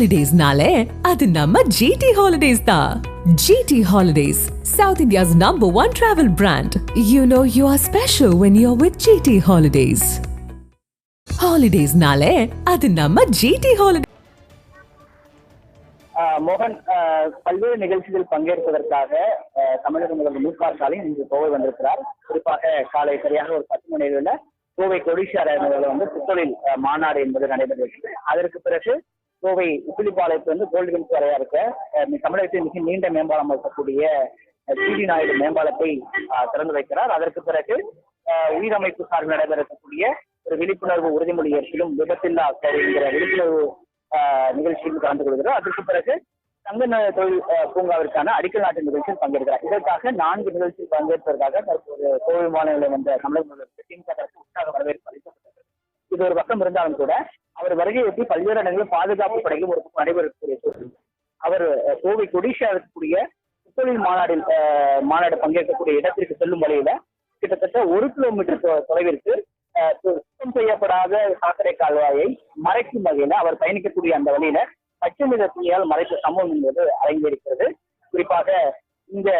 ஹாலிடேஸ்னாலே அது நம்ம ஜிடி ஹாலிடேஸ் தான் GT holidays south India's number one travel brand you know you are special when you are with GT holidays ஹாலிடேஸ்னாலே அது நம்ம ஜிடி ஹாலிடே ஆஹ் மோகன் பல்வேறு நிகழ்ச்சிகள் பங்கேற்பதற்காக தமிழக முதல்வர் மு க ஸ்டாலின் இன்று கோவை வந்திருக்கிறார். குறிப்பாக காலை சரியாக ஒரு பத்து மணி கோவை கொடிஷார் வந்து புத்தொழில் மாநாடு என்பது நடைபெறுகிறது அதற்கு பிறகு கோவை உப்பிலிப்பாளையத்து வந்து கோல்டு வின்ஸ் வரையா இருக்க. தமிழகத்தில் மிக நீண்ட மேம்பாலம் இருக்கக்கூடிய சிடி நாயுடு மேம்பாலத்தை திறந்து வைக்கிறார். அதற்கு பிறகு ஆஹ் உயிரமைப்பு சார்பில் நடைபெறக்கூடிய ஒரு விழிப்புணர்வு உறுதிமொழி ஏற்பிலும் விபத்தில்லா கோவை என்கிற விழிப்புணர்வு ஆஹ் நிகழ்ச்சியில் கலந்து கொள்கிறார். அதற்கு பிறகு தங்க தொழில் பூங்காவிற்கான அடிக்கல் நாட்டு நிகழ்ச்சியில் பங்கேற்கிறார். இதற்காக நான்கு நிகழ்ச்சியில் பங்கேற்பதற்காக தற்போது கோவை மாநிலம் வந்த தமிழக முதல்வர் திமுக தரப்பு உற்சாக வரவேற்பு அளிக்கப்பட்டது இது ஒரு பக்கம் இருந்தாலும் கூட அவர் வருகையொட்டி பல்வேறு இடங்களில் பாதுகாப்பு படைகளும் ஒரு நடைபெறக்கூடிய சூழல். அவர் கோவை கொடிஷா இருக்கக்கூடிய புத்தொழில் மாநாடில் மாநாடு பங்கேற்கக்கூடிய இடத்திற்கு செல்லும் வழியில கிட்டத்தட்ட ஒரு கிலோமீட்டர் தொ- தொலைவிற்கு அஹ், சுத்தம் செய்யப்படாத சாக்கடை கால்வாயை மறைக்கும் வகையில அவர் பயணிக்கக்கூடிய அந்த வழியில பச்சை நிற துணியால் மறைத்த சம்பவம் என்பது அரங்கேறிக்கிறது குறிப்பாக இந்த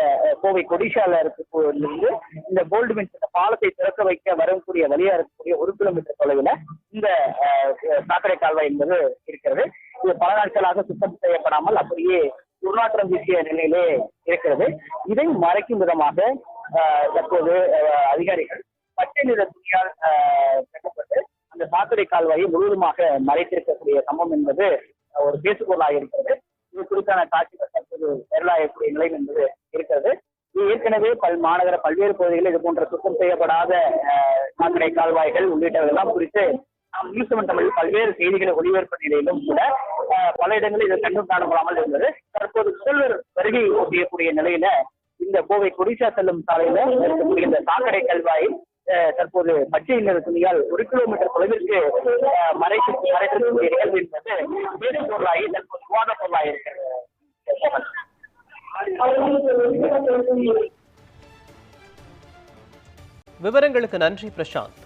கோவை கொடிஷால இருக்கக்கூடிய இந்த கோல்டு மின்ஸ் பாலத்தை திறக்க வைக்க வரக்கூடிய வழியா இருக்கக்கூடிய ஒரு கிலோமீட்டர் தொலைவில் இந்த சாக்கடை கால்வாய் என்பது இருக்கிறது. இது பல நாட்களாக சுத்தம் செய்யப்படாமல் அப்படியே துர்நாற்றம் வீசிய நிலையிலே இருக்கிறது. இதை மறைக்கும் விதமாக தற்போது அதிகாரிகள் பச்சை நிற துணியால் கட்டப்பட்டு அந்த சாக்கடை கால்வாயை முழுவதுமாக மறைத்திருக்கக்கூடிய சம்பவம் என்பது ஒரு பேசுபொருளாக இருக்கிறது. இது குறித்தான காட்சிகள் தற்போது வரலாயக்கூடிய நிலை என்பது இருக்கிறது. ஏற்கனவே பல் மாநகர பல்வேறு பகுதிகளில் இது போன்ற சுத்தம் செய்யப்படாத சாக்கடை கால்வாய்கள் உள்ளிட்டவர்கள் குறித்து நாம் நியூஸ் செவன் தமிழில் பல்வேறு செய்திகளை ஒளிபரப்பு நிலையிலும் கூட பல இடங்களில் இதை கண்டும் காணப்படாமல் இருந்தது. தற்போது முதல்வர் வருகை செய்யக்கூடிய நிலையில இந்த கோவை கொடிசா செல்லும் சாலையில இருக்கக்கூடிய இந்த சாக்கடை கல்வாய் தற்போது பச்சை நிற துணியால் ஒரு கிலோமீட்டர் தொலைவிற்கு மறைத்து மறைத்திருக்கக்கூடிய நிகழ்வு என்பது பேசு பொருளாகி தற்போது விவாத பொருளாக இருக்கிறது. விவரங்களுக்கு நன்றி பிரசாந்த்.